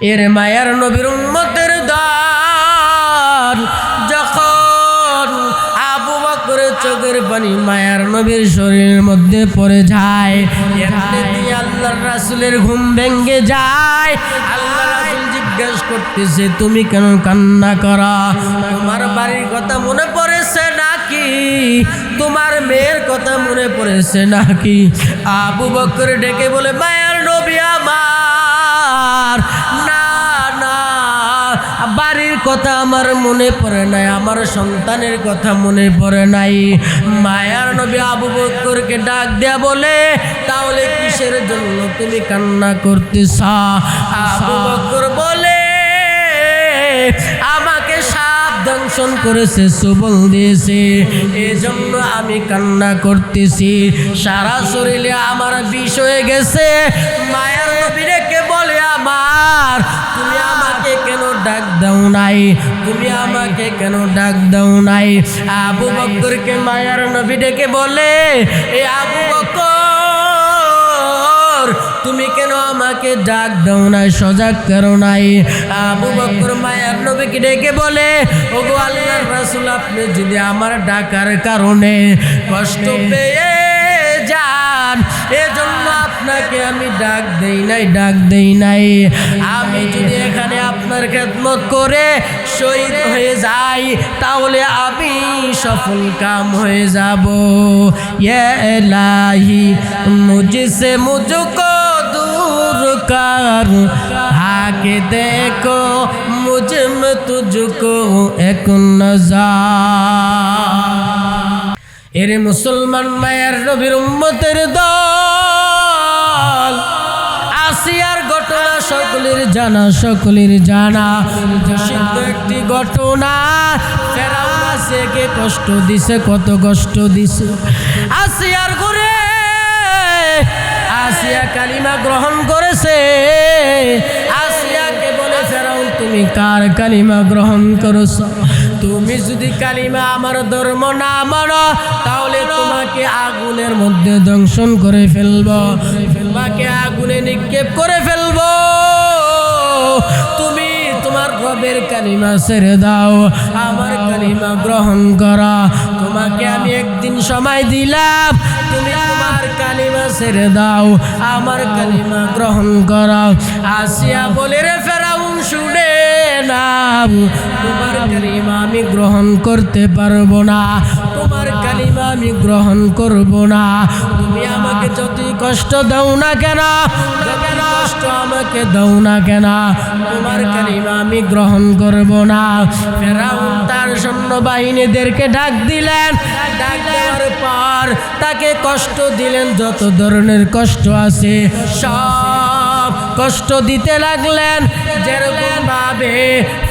এর মায়ার নবীর উম্মতের দান যখন আবু বকরের চোখের পানি মায়ার নবীর শরীরের মধ্যে পড়ে যায় আল্লাহর রাসূলের ঘুম ভেঙে যায়। আল্লাহ রাসূল জিজ্ঞেস করতেছে, তুমি কেন কান্না করা? তোমার বাড়ির কথা মনে পড়েছে নাকি? তোমার মেয়ের কথা মনে পড়েছে নাকি? আবু বকর ডেকে বলে, মায়ার নবী আমার। কথা আমার মনে পড়ে নাই, আমার সন্তানের কথা মনে পড়ে নাই। মায়ার নবী আবু বকরকে ডাক দেয়া বলে, তাহলে কিসের জন্য তুমি কান্না করতেছ? আবু বকর বলে, আমাকে সাপ দংশন করেছে, সুবল দিয়েছে। এজন্য আমি কান্না করতেছি। সারা শরীরে আমার বিষ হয়ে গেছে। মায়ার নবী রেখে বলে, আমার, তুমি আমাকে ডাক দাও নাই। তুমি আমাকে কেন ডাক দাও নাই? আবু বকরকে মায়ার নবী ডেকে বলে, এ আবু বকর তুমি কেন আমাকে ডাক দাও নাই? সজাগ করো নাই। আবু বকর মায়ার নবীকে ডেকে বলে, ওগো আল্লাহর রাসূল, আপনি যদি আমার ডাকার কারণে কষ্ট পেয়ে যান, এজন্য আপনাকে আমি ডাক দেই নাই, ডাক দেই নাই। আমি যদি এখানে আপনার খেদমত করে শহীদ হয়ে যাই, তাহলে আমি সফল কাম হয়ে যাব। এলাহি, মুজিসে মুজুক দূর কার। হাকে দেখো, মুজম তুজুক এক এর মুসলমান মায়ের রবির উম্মতের দল, আসিয়ার ঘটনা সকলের জানা সকলের জানা। প্রসিদ্ধ একটি ঘটনা আসিয়াকে কষ্ট দিছে, কত কষ্ট দিছে। আসিয়ার ঘুরে, আসিয়া কালিমা গ্রহণ করেছে। আসিয়াকে বলে ফেরাউন তুমি কার কালিমা গ্রহণ করেছ? তুমি যদি কালিমা আমার ধর্ম না মানো, তাহলে তোমাকে আগুনের মধ্যে দংশন করে ফেলব। তোমাকে আগুনে নিক্ষেপ করে ফেলব। তুমি তোমার রবের কালিমা ছেড়ে দাও, আমার কালিমা গ্রহণ করা। তোমাকে আমি একদিন সময় দিলাম, তুমি আমার কালিমা ছেড়ে দাও, আমার কালিমা গ্রহণ করা। আসিয়া বলে রে ফেরাউন, শুনে নাম। তোমার কালিমা আমি গ্রহণ করতে পারব না। তোমার কালিমা আমি গ্রহণ করব না। তুমি আমাকে যতই কষ্ট দাও না কেন কষ্ট আমাকে দাও না কেন, তোমার কালিমা আমি গ্রহণ করব না। ফেরাউন তার সৈন্য বাহিনীদেরকে ডাক দিলেন। ডাক দেওয়ার পর তাকে কষ্ট দিলেন, যত ধরনের কষ্ট আছে, সব কষ্ট দিতে লাগলেন। যেরকম ভাবে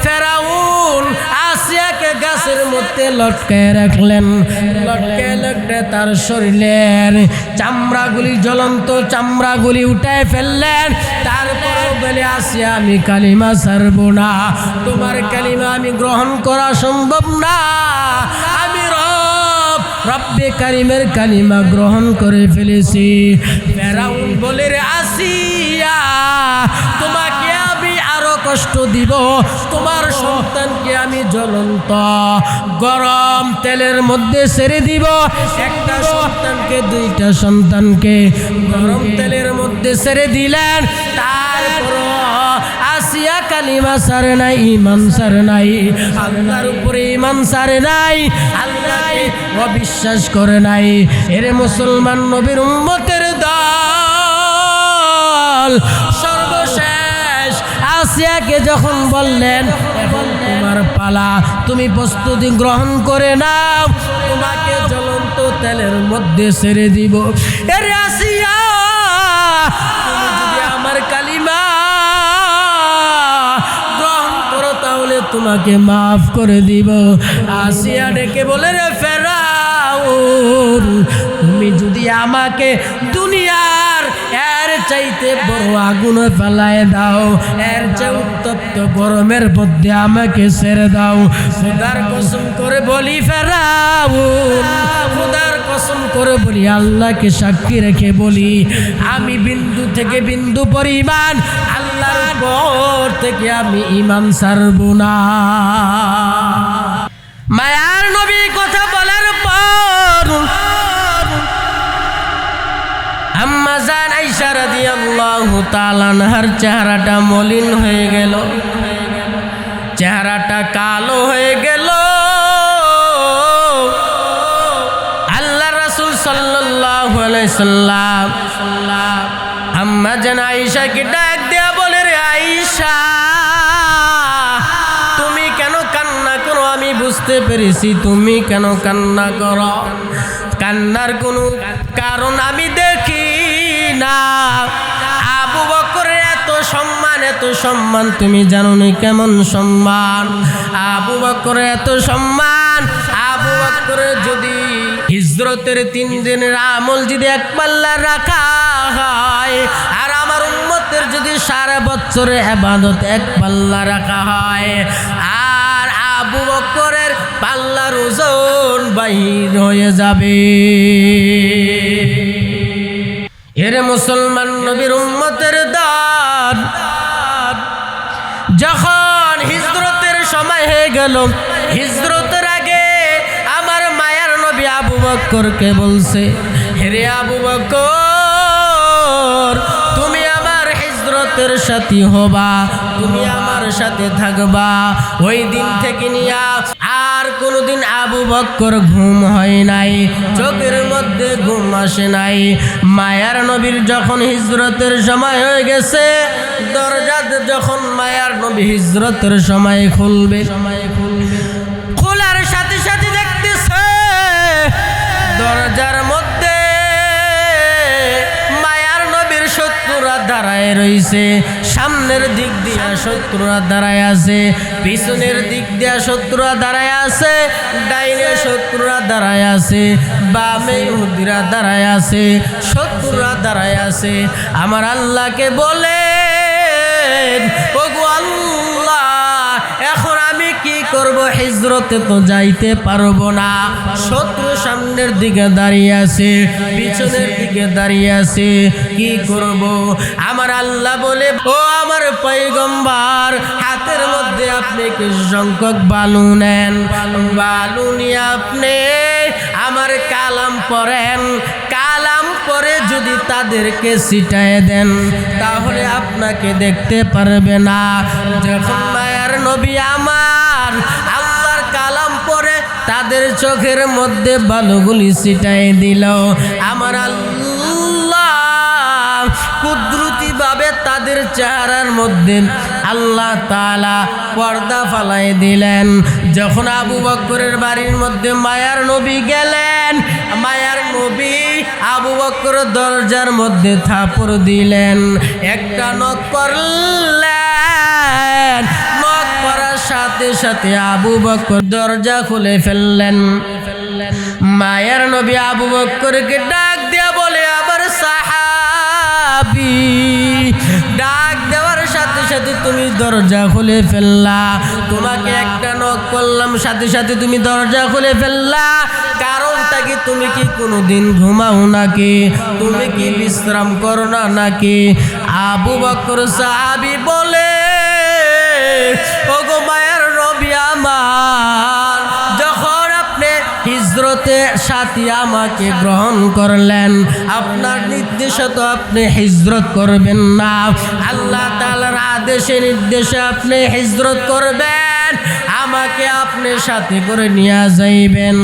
ফেরাউন আসিয়াকে গাছের মধ্যে লটকে রাখলেন। লটকে লটকে তার শরীরের চামড়াগুলি, জ্বলন্ত চামড়াগুলি উঠায় ফেললেন। তারপর বলে, আসিয়া আমি কালিমা ছাড়বো না। তোমার কালিমা আমি গ্রহণ করা সম্ভব না। আমি রব্বে কারিমের কালিমা গ্রহণ করে ফেলেছি। ফেরাউন বলে, রে আসিয়া, তোমাকে আমি আরও কষ্ট দিব। তোমার সন্তানকে আমি জ্বলন্ত গরম তেলের মধ্যে ছেড়ে দিব। একটা সন্তানকে, দুইটা সন্তানকে গরম তেলের মধ্যে ছেড়ে দিলেন। তারপর আসিয়া কালিমা সারে নাই ইমান সারে নাই, আল্লাহর উপরে ইমান সারে নাই আল্লাহকে অবিশ্বাস করে নাই। এরে মুসলমান নবীর উম্মতের দল সর্বশেষ আসিয়াকে যখন বললেন এখন তোমার পালা, তুমি প্রস্তুতি গ্রহণ করে নাও, তোমাকে জ্বলন্ত তেলের মধ্যে ছেড়ে দিব। এরে তোমাকে মাফ করে দিব। আসিয়া ডেকে বলে, রে ফেরাউন, তুমি যদি আমাকে দুনিয়ার এর চাইতে বড় আগুনে ফেলায় দাও, এর চেয়ে উত্তপ্ত গরমের মধ্যে আমাকে ছেড়ে দাও। খুদার কসম করে বলি, ফেরাউন, খুদার কসম করে বলি, আল্লাহকে সাক্ষী রেখে বলি, আমি বিন্দু থেকে বিন্দু পরিমাণ আল্লাহর উপর থেকে আমি ইমান সারব না। মায়ার নবী কথা বলার পর আম্মা জান রাদিয়াল্লাহু চেহারাটা মলিন হয়ে গেল। চেহারাটা কালো হয়ে গেল। আল্লাহ রাসূল সাল্লাল্লাহু আলাইহি সাল্লাম আম্মা জান বলে তুমি কেন কান্না করো? আমি বুঝতে পেরেছি তুমি কেন কান্না করো। কান্নার কোনো কারণ আমি দেখি না। আবু এত সম্মান এত সম্মান, তুমি জানো নি কেমন সম্মান? আবু বকরের এত সম্মান, আবু বকরের যদি হিজরতের তিন দিনের আমল যদি এক পাল্লা রাখা হয় আর যদি সারা বছরে আবাদত এক পাল্লা রাখা হয়, আর আবু বকরের পাল্লার ওজন বাহির হয়ে যাবে। এর মুসলমান নবীর উম্মতের দান, যখন হিজরতের সময় হয়ে গেল, হিজরতের আগে আমার মায়ার নবী আবু বক্করকে বলছে হেরে আবু বক্কর হিজরতের সাথী হবা, তুমি আমার সাথে থাকবা। ওই দিন থেকে নিয়া আর কোনদিন আবু বক্কর ঘুম হয় নাই, চোখের মধ্যে ঘুম আসে নাই। মায়ার নবীর যখন হিজরতের সময় হয়ে গেছে দরজাতে যখন মায়ার নবী হিজরতের সময় খুলবে সময় দাঁড়ায় রয়েছে সামনের দিক দিয়া শত্রুরা দাঁড়ায় আছে, পিছনের দিক দিয়া শত্রুরা দাঁড়ায় আছে, ডাইনে শত্রুরা দাঁড়ায় আছে, বামে হুদিরা দাঁড়ায় আছে, শত্রুরা দাঁড়ায় আছে। আমার আল্লাহকে বলে ওগো আল্লাহ হিজরতে তো যাইতে পারব না। শত্রু সামনের দিকে দাঁড়িয়ে আছে, পিছনের দিকে দাঁড়িয়ে আছে, কি করব? আমার আল্লাহ বলে, ও আমার পৈগম্বার হাতের মধ্যে আপনি কিছু সংখ্যক বালু নেন। বালু নিয়ে আপনি আমার কালাম পড়েন কালাম পরে যদি তাদেরকে ছিটায় দেন, তাহলে আপনাকে দেখতে পারবে না। যখন মায়ার নবী আমার তাদের চোখের মধ্যে বালুগুলি ছিটাই দিল। আমার আল্লাহ কুদরতি ভাবে তাদের চেহারার মধ্যে আল্লাহ তাআলা পর্দা ফালাই দিলেন। যখন আবু বক্করের বাড়ির মধ্যে মায়ার নবী গেলেন, মায়ার নবী আবু বক্কর দরজার মধ্যে থাপড় দিলেন। একটা নক করলেন সাথে সাথে আবু বকর দরজা খুলে ফেললেন। মায়ের নবী আবু বক্করকে ডাক দেয়া বলে আবার সাহাবি, ডাক দেওয়ার সাথে সাথে তুমি দরজা খুলে ফেললা। তোমাকে একটা নক করলাম, সাথে সাথে তুমি দরজা খুলে ফেললা। কারণটা কি তুমি কি কোনোদিন ঘুমাও নাকি? তুমি কি বিশ্রাম করো না নাকি? আবু বকর সাহাবি বলে ওগো মায়ের রবি আমার, যখন আপনি হিজরতে সাথী আমাকে গ্রহণ করলেন, আপনার নির্দেশে তো আপনি হিজরত করবেন না। আল্লাহ তালার আদেশে নির্দেশে আপনি হিজরত করবেন। আমাকে আপনি সাথে করে নিয়ে যাইবেন।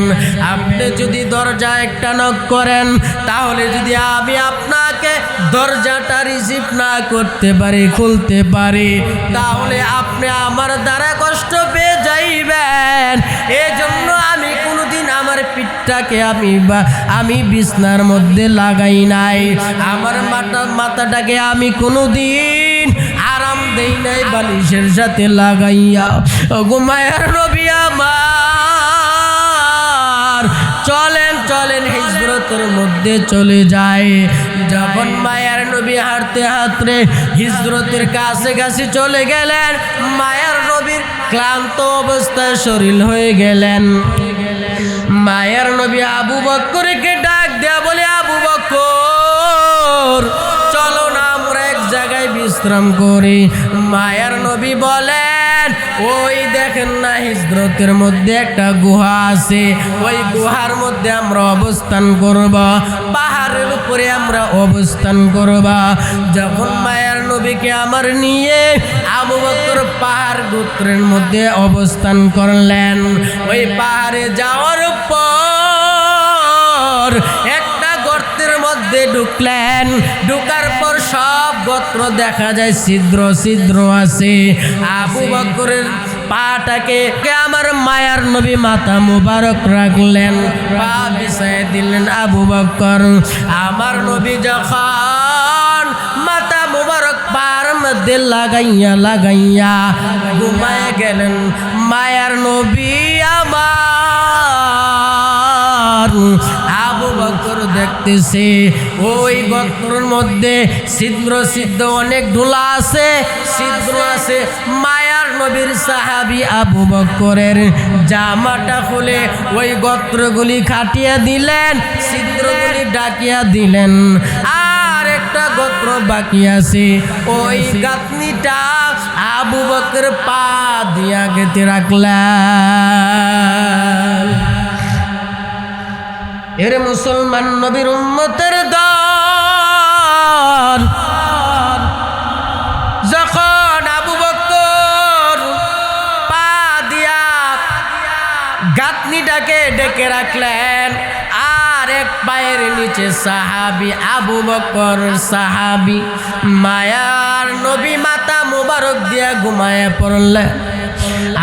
আপনি যদি দরজা একটা নক করেন, তাহলে যদি আমি আপনাকে দরজাটা রিসিভ না করতে পারি, খুলতে পারি, তাহলে আপনি আমার দ্বারা কষ্ট পেয়ে যাইবেন। এজন্য আমি কোনোদিন আমার পিঠটাকে আমি বা, আমি বিছনার মধ্যে লাগাই নাই। আমার মাথা, মাথাটাকে আমি কোনোদিন দেই নাই বালিশের সাথে লাগাইয়া। ঘুমায়ার রবি আমার। চলেন চলেন, হিজরতের মধ্যে চলে যায়। যখন মায়ার নবী হাঁটতে হাঁটতে হিজরতের কাছে কাছে চলে গেলেন, মায়ার নবীর ক্লান্ত অবস্থায় শরীর হয়ে গেলেন। মায়ের নবী আবু বক্করকে ডাক দেয়া বলে, আবু বক্কর জায়গায় বিশ্রাম করি। মায়ার নবী বলেন, ওই দেখেন না, হিজরতের মধ্যে একটা গুহা আছে। ওই গুহার মধ্যে আমরা অবস্থান করব। পাহাড়ের উপরে আমরা অবস্থান করব। যখন মায়ার নবীকে আমার নিয়ে আবু বকর পাহাড় গোত্রের মধ্যে অবস্থান করলেন, ওই পাহাড়ে যাওয়ার পর একটা গর্তের মধ্যে ঢুকলেন। ঢুকার গোত্র দেখা যায়, ছিদ্র ছিদ্র আছে। আবু বকরের পাটাকে আমার মায়ার নবী মাথা মুবারক রাখলেন, পা বিছায় দিলেন আবু বকর। আমার নবী যখন মাথা মুবারক পার মধ্যে লাগাইয়া লাগাইয়া ঘুমায় গেলেন, মায়ার নবী আমার আবু বকর দেখতেছে। ওই গত্রর মধ্যে ছিদ্র ছিদ্র অনেক ঢোলা আছে। ছিদ্র আছে। মায়ার নবীর সাহাবি আবু বকরের জামাটা খুলে ওই গত্রগুলি খাটিয়া দিলেন, ছিদ্রগুলি ডাকিয়া দিলেন। আর একটা গোত্র বাকি আছে। ওই গাতনিটা আবু বকর পা দিয়া গেতে রাখলেন। এর মুসলমান নবীর উম্মতের দল। যখন আবু বকর পা দিয়া গাতনিটাকে ডেকে রাখলেন, আর এক পায়ের নিচে সাহাবি, আবু বকর সাহাবি, মায়ার নবী মাতা মুবারক দিয়া ঘুমায় পড়লেন।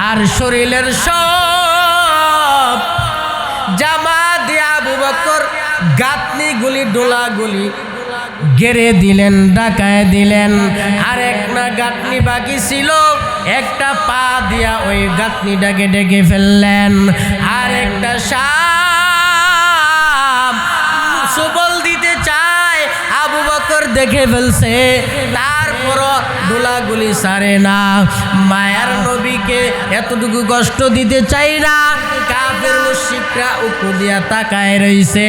আর শরীরের সব জামা বকর গাতনি গুলি, ডোলা গুলি গেড়ে দিলেন, ডাকায় দিলেন। আর এক না গাঁটনি বাকি ছিল, একটা পা দিয়া ওই গাঁটনিটাকে ডেকে ফেললেন। আর একটা সাপ সুবল দিতে চায়, আবু বকর দেখে ফেলছে তারপরও দোলাগুলি সারে না। মায়ার নবীকে এতটুকু কষ্ট দিতে চাই না। কাফের মুশিকরা উকু দিয়া তাকায় রইছে।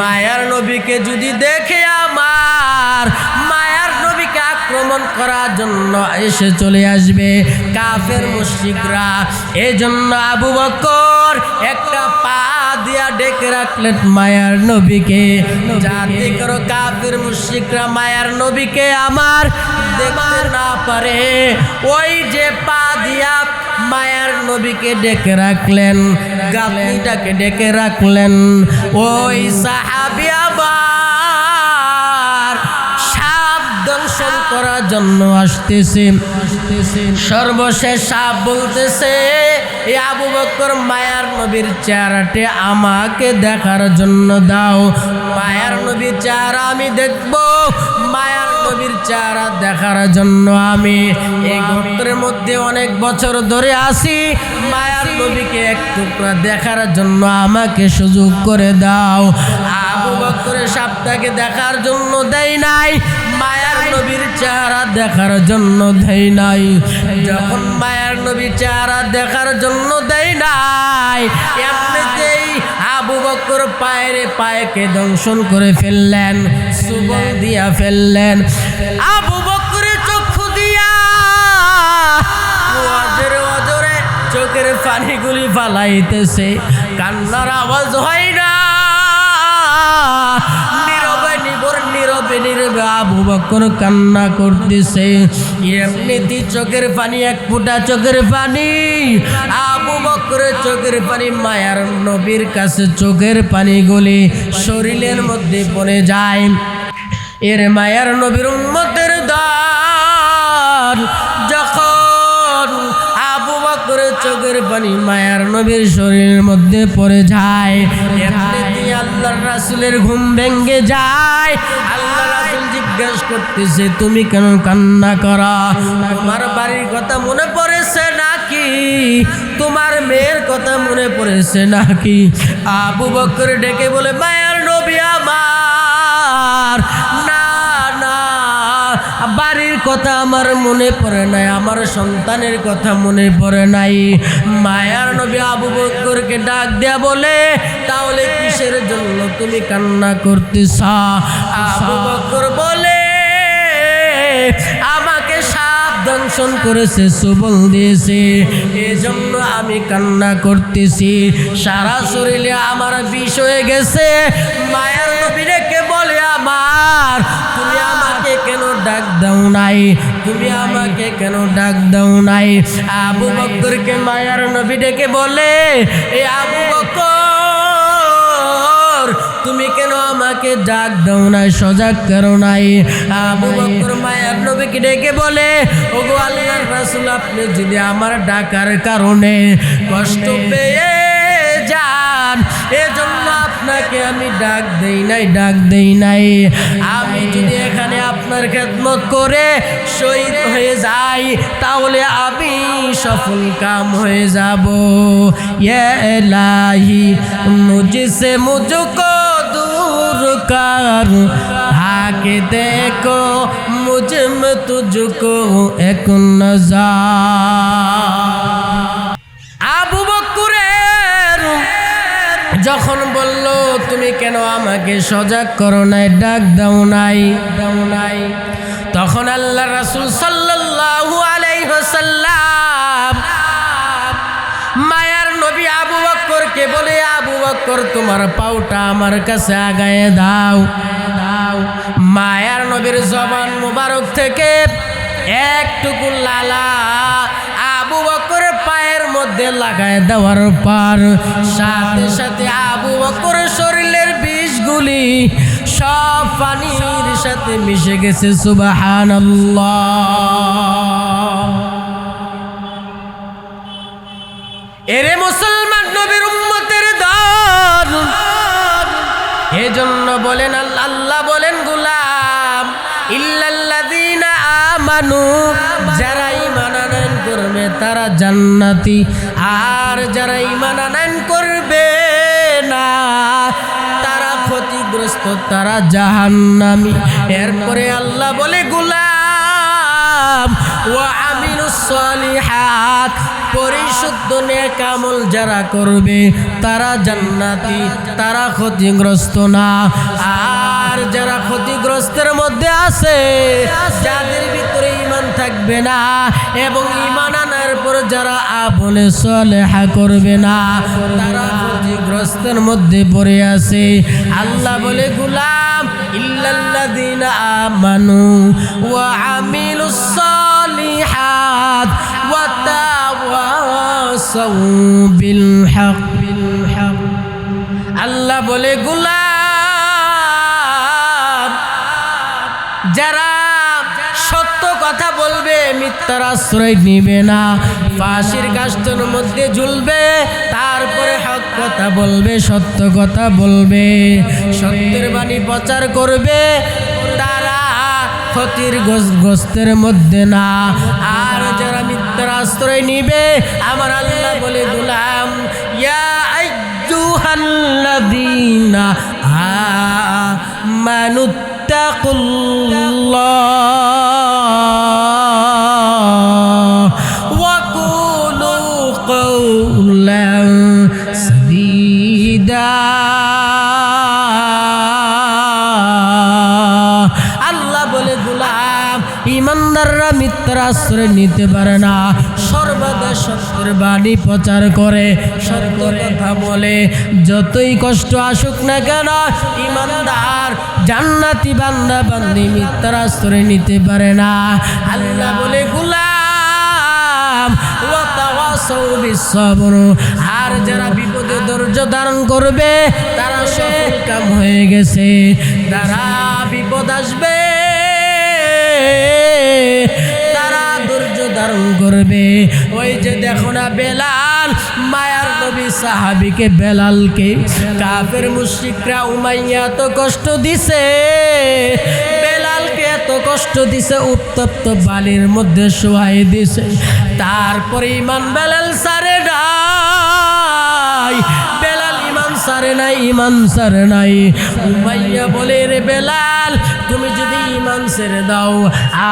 মায়ার নবীকে যদি দেখে আমার, মায়ার নবীকে আক্রমণ করার জন্য এসে চলে আসবে। কাফের মুশিকরা এই জন্য আবু বকর একটা পা দিয়া ডেকে রাখলেন মায়ার নবীকে। যাতে করো কাফের মুশিকরা মায়ার নবীকে আমার পারে ওই যে পা দিয়া মায়ার নবীকে ডেকে রাখলেন গালিটাকে ডেকে রাখলেন। ওই সাহাবি আবার সাপ দংশন করার জন্য আসতেছে। সর্বশেষ সাপ বলতেছে এই আবু বকর, মায়ার নবীর চেহারাটি আমাকে দেখার জন্য দাও। মায়ার নবীর চেহারা আমি দেখব নবীর চেহারা দেখার জন্য আমি এই গোত্রের মধ্যে অনেক বছর ধরে আসি মায়ার নবীকে এক টুকরা দেখার জন্য আমাকে সুযোগ করে দাও। আবু বকরের সাপটাকে দেখার জন্য দেয় নাই, মায়ার নবীর চেহারা দেখার জন্য দেয় নাই। যখন মায়ার নবীর চেহারা দেখার জন্য দেয় নাই আবু পায়ের পায়েকে দংশন করে ফেললেন সুবল দিয়া ফেললেন। আবু বকরে চক্ষু দিয়া অজরে অজরে চোখের পানিগুলি ফালাইতেছে, কান্নার আওয়াজ হয় না। নীরবে আবু বকর কান্না করতেছে। এমনিতে চোখের পানি, এক ফুটা চোখের পানি। আবু বকরের চোখের পানি, মায়ার নবীর কাছে চোখের পানিগুলি শরীরের মধ্যে পড়ে যায়। এর মায়ার নবীর উম্মতের দান যখন আবু বকরের চোখের পানি মায়ার নবীর শরীরের মধ্যে পড়ে যায় আল্লাহর রাসুলের ঘুম ভেঙ্গে যায়। আল্লাহ রাসুল জিজ্ঞাসা করতেছে, তুমি কেন কান্না করা? তোমার বাড়ির কথা মনে পড়েছে নাকি? তোমার মেয়ের কথা মনে পড়েছে নাকি? আবু বকর ডেকে বলে, মায়ার কথা আমার মনে পড়ে নাই, আমার সন্তানের কথা মনে পড়ে নাই। মায়ার নবী আবু বকরকে ডাক দেয়া বলে, তাহলে কিসের জন্য তুমি কান্না করতেছ? আবু বকর বলে, আমাকে দংশন করেছে, সুবল দিয়েছে। এজন্য আমি কান্না করতেছি। সারা শরীরে আমার বিষ হয়ে গেছে। মায়ের নবী রেখে বলে, আমার ডাক দাও নাই। তুমি আমাকে কেন ডাক দাও নাই? আবু বক্করকে মায়ার নবী ডেকে বলে এই আবু বক্কর, তুমি কেন আমাকে ডাক দাও নাই? সজাগ করো নাই। আবু বক্কর মায়ার নবীকে ডেকে বলে, ওগো আল্লাহর রাসূল, আপনি যদি আমার ডাকার কারণে কষ্ট পেয়ে পান এজন্য আপনাকে আমি ডাক দেই নাই, ডাক দেই নাই। আমি যদি এখানে আপনার খেদমত করে শহীদ হয়ে যাই, তাহলে আমি সফল কাম হয়ে যাব। এলাহি মুঝে মুঝকো দূর কর। হাকে দেখো মুঝ তুঝকো এক যা যখন বলল, তুমি কেন আমাকে সজাগ করো নাই, ডাক দাও নাই? দাও নাই তখন আল্লাহ রাসূল সাল্লাল্লাহু আলাইহি ওয়াসাল্লাম মায়ার নবী আবু বক্করকে বলে, আবু বক্কর, তোমার পাউটা আমার কাছে আগায় দাও। দাও মায়ার নবীর জবান মুবারক থেকে একটুকু লালা আবু বক্কর পায়ের মধ্যে লাগায় দেওয়ার পর সাথে সাথে আবু শরীরের বিষগুলি সব পানির সাথে মিশে গেছে, সুবহানাল্লাহ। এরে মুসলমান নবীর উম্মতের দল। এজন্য বলেন আল্লাহ বলেন, গুলাম ইল্লাল্লাযীনা আমানু। যারা ঈমান আনয়ন তারা জান্নাতি। আর যারা ঈমান আনয়ন ক্ষতিগ্রস্ত তারা জাহান্নামী। এরপরে আল্লাহ বলে, গুলাম ওয়া আমিলুস সালিহাত পরিশুদ্ধ নেকামল যারা করবে, তারা জান্নাতি, তারা ক্ষতিগ্রস্ত না। আর যারা ক্ষতিগ্রস্তের মধ্যে আছে, যাদের ভিতরে ইমান থাকবে না এবং ইমান আনার পর যারা আপনে সলেহা করবে না, তারা ক্ষতিগ্রস্তের মধ্যে পড়ে আছে। আল্লাহ বলে, গুলাম ইল্লাল্লাযীনা আমানু ওয়া আমিলুস সালিহাত ওয়া তাওয়াসাউ বিল হক বিল আল্লাহ বলে, গুলাম, যারা মিথ্যার আশ্রয় নিবে না। ফাঁসির গাছটার মধ্যে ঝুলবে, তারপরে হক কথা বলবে, সত্য কথা বলবে। সত্যের বাণী প্রচার করবে, তারা ক্ষতির গোস্তের মধ্যে না। আর যারা মিথ্যার আশ্রয় নিবে, আমার আল্লাহ বলে গুলাম ইয়া আমানু আশ্রয় নিতে পারে না। সর্বদা সত্যের বাণী প্রচার করে, সত্য কথা বলে। যতই কষ্ট আসুক না কেন, ইমানদার, জান্নাতি বান্দা বান্দি মিথ্যার আশ্রয় নিতে পারে না। আল্লাহ বলে, গুলাম আর যারা বিপদে ধৈর্য ধারণ করবে, তারা সফল কাম হয়ে গেছে। তারা বিপদ আসবে তারা ধৈর্য ধারণ করবে। ওই যে দেখো না বেলাল, মায়ার নবী সাহাবিকে বেলালকে, কাফের মুশরিকরা উমাইয়া তো কষ্ট দিছে কষ্ট দিছে, উত্তপ্ত বালির মধ্যে শোয়াই দিছে। তারপরে ইমান বেলাল সারে নাই, বেলাল ইমান সারে নাই ইমান সারে নাই। উমাইয়া বলে, রে বেলাল, তুমি যদি ইমান ছেড়ে দাও।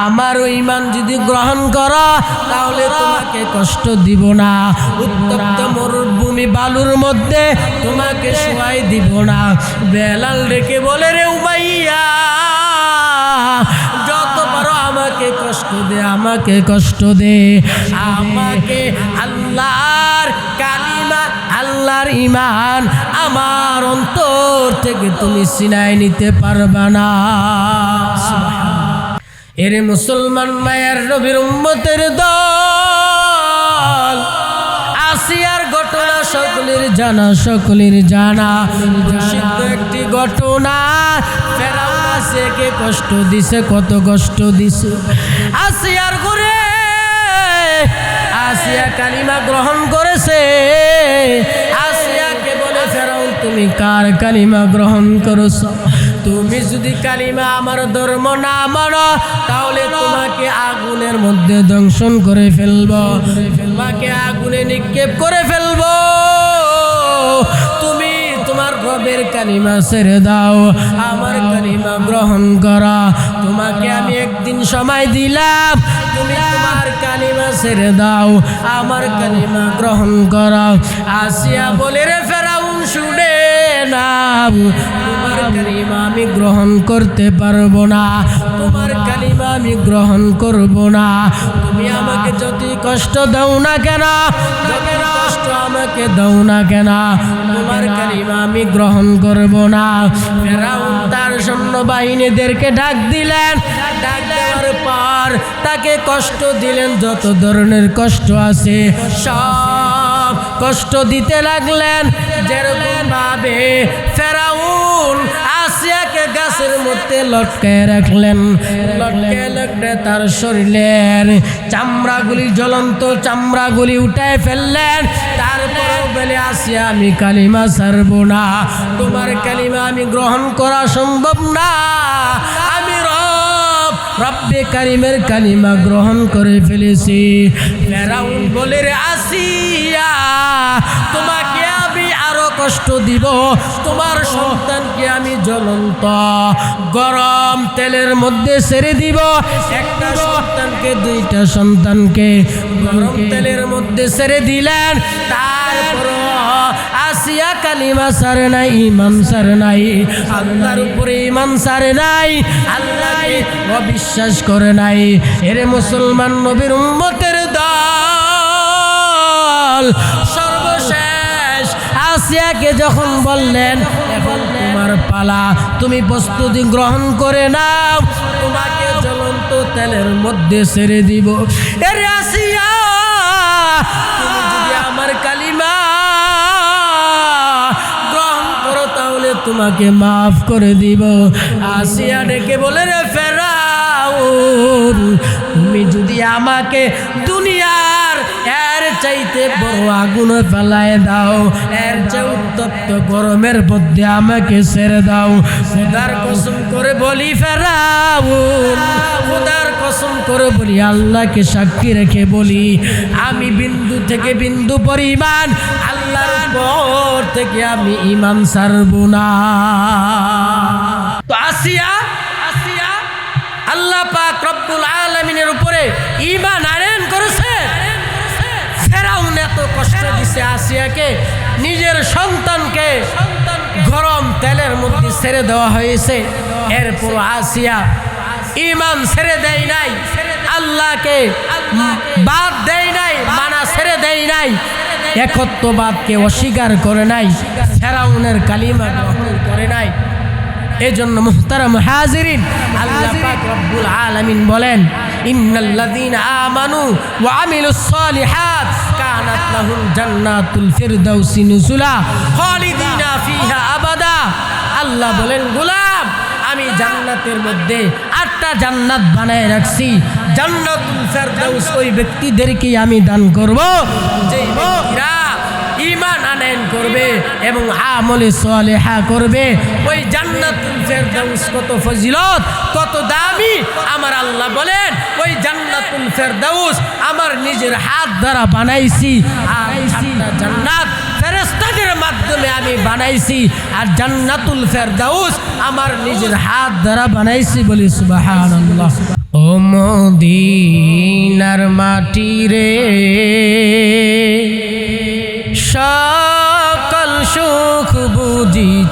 আমারও ইমান যদি গ্রহণ করো, তাহলে তোমাকে কষ্ট দিব না। উত্তপ্ত মরুভূমি বালুর মধ্যে তোমাকে শোয়াই দিব না। বেলাল ডেকে বলে, রে উমাইয়া, যত আমাকে কষ্ট দে, আমাকে কষ্ট দে। আমাকে আল্লাহর কালিমা আল্লাহর ইমান আমার অন্তর থেকে তুমি সিনাই নিতে পারবা না। এরে মুসলমান মায়ের নবীর উম্মতের দল, আসিয়ার ঘটনা সকলের জানা সকলের জানা। প্রসিদ্ধ একটি ঘটনা, ফেরাউন আসিয়াকে কষ্ট দিছে, কত কষ্ট দিছে। আসিয়ার ঘুরে, আসিয়া কালিমা গ্রহণ করেছে। আসিয়াকে বলে তুমি কার কালিমা গ্রহণ করেছ? তুমি যদি কালিমা আমার ধর্ম না মানো, তাহলে তোমাকে আগুনের মধ্যে দংশন করে ফেলব। তোমাকে আগুনে নিক্ষেপ করে ফেলব। তুমি তোমার রবের কালিমা ছেড়ে দাও, আমার কালিমা গ্রহণ করা। তোমাকে আমি একদিন সময় দিলাম। তুমি তোমার কালিমা ছেড়ে দাও, আমার কালিমা গ্রহণ করা আসিয়া বলে, রে ফেরাউন, শুনে না তোমার কালিমা আমি গ্রহণ করতে পারব না, তোমার কালিমা আমি গ্রহণ করব না। তুমি আমাকে যতই কষ্ট দাও না কেন কষ্ট আমাকে দাও না কেন, তোমার কালিমা আমি গ্রহণ করব না। ফেরাউন তার সৈন্য বাহিনীদেরকে ডাক দিলেন, ডাক পর তাকে কষ্ট দিলেন, যত ধরনের কষ্ট আছে, সব কষ্ট দিতে লাগলেন। যেরকম ভাবে ফেরাউন আসিয়াকে গাছের মধ্যে লটকায় রাখলেন, লটকে লটকে তার শরীরের চামড়াগুলি জ্বলন্ত চামড়াগুলি উঠায় ফেললেন। তারপর বলে, আসিয়া আমি কালিমা ছাড়ব না। তোমার কালিমা আমি গ্রহণ করা সম্ভব না। রব্বে কারিমের কালিমা গ্রহণ করে ফেলেছি। ফেরাউন বলে, রে আসিয়া, তোমাকে আমি আরও কষ্ট দিব। তোমার সন্তানকে আমি জ্বলন্ত গরম তেলের মধ্যে ছেড়ে দিব। একটা সন্তানকে, দুইটা সন্তানকে গরম তেলের মধ্যে ছেড়ে দিলেন। তারপর আসিয়া কালিমা সারে নাই ইমান সারে নাই, আল্লাহর উপরে ইমান সারে নাই, আল্লাহকে অবিশ্বাস করে নাই। এরে মুসলমান নবীর উম্মতের দল, সর্বশেষ আসিয়াকে যখন বললেন এখন তোমার পালা, তুমি প্রস্তুতি গ্রহণ করে নাও, তোমাকে জ্বলন্ত তেলের মধ্যে ছেড়ে দিব। এরে তোমাকে মাফ করে দিব। আসিয়া ডেকে বলে, রে ফেরাউন, তুমি যদি আমাকে দুনিয়ার এর চাইতে বড় আগুন ফেলায় দাও, এর চেয়ে উত্তপ্ত গরমের মধ্যে আমাকে ছেড়ে দাও। খুদার কসম করে বলি কসম করে বলি, আল্লাহকে সাক্ষী রেখে বলি, আমি বিন্দু থেকে বিন্দু পরিমাণ আল্লাহর থেকে আমি ইমান সারব না। তো আসিয়া আসিয়া আল্লাহ পাক রব্বুল আলমিনের উপরে ইমান আনয়ন করেছে। আসিয়াকে, নিজের সন্তানকে গরম তেলের মধ্যে ছেড়ে দেওয়া হয়েছে। এরপর আসিয়া ইমান ছেড়ে দেয় নাই, আল্লাহকে বাদ দেয় নাই, মানা ছেড়ে দেয় নাই একত্ববাদকে অস্বীকার করে নাই, ফেরাউনের কালিমা গ্রহণ করে নাই। এজন্য মুহতারাম হাজিরিন আল্লাহ পাক রব্বুল আলামিন বলেন, ইন্নাল্লাযীনা আমানু ওয়া আমিলুস সালিহাত কানাত লাহুম জান্নাতুল ফিরদাউসি নুজুলা খালিদিনা ফিহা আবাদা। আল্লাহ বলেন, গোলাম, আমি জান্নাতের মধ্যে আটটা জান্নাত বানায় রাখছি। জান্নাতুল ফেরদাউস ওই ব্যক্তিদেরকে আমি দান করব। যে ব্যক্তিরা ইমান আনয়ন করবে এবং আমলে সালেহা করবে, ওই জান্নাতুল ফেরদাউস কত ফজিলত, কত দামি। আমার আল্লাহ বলেন, ওই জান্নাতুল ফেরদাউস আমার নিজের হাত দ্বারা বানাইছি। আর জান্নাত মাধ্যমে আমি বানাইছি আর জান্নাতুল ফেরদাউস আমার নিজের হাত দ্বারা বানাইছি বলি সুবহানাল্লাহ। ও মদিনার মাটি রে, সকল সুখ বুঝিত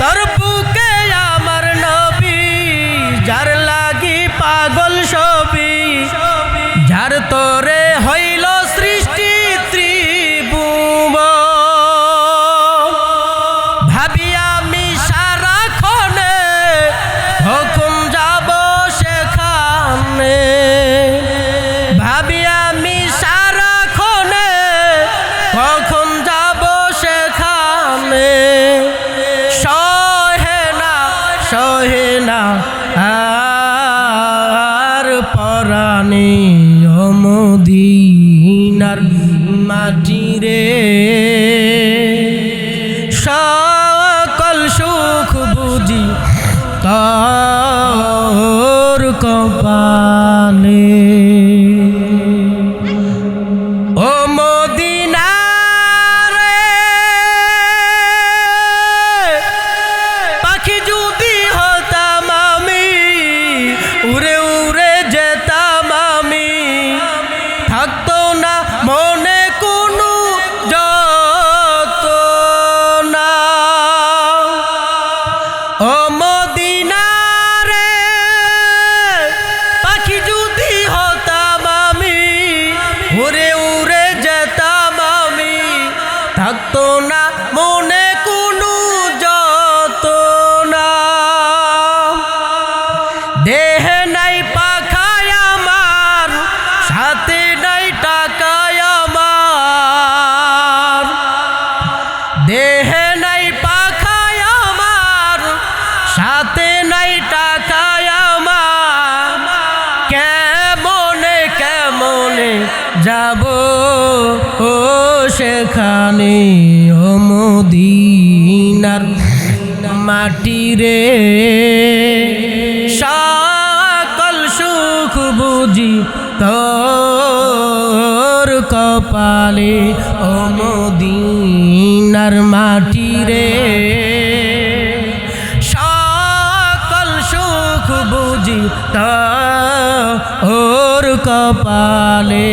தருப்பூக்க সেখানে অমদিনার মাটি রে সকল সুখ বুঝি তোর কপালে অমদিনার মাটি রে সকল সুখ বুঝি তোর কপালে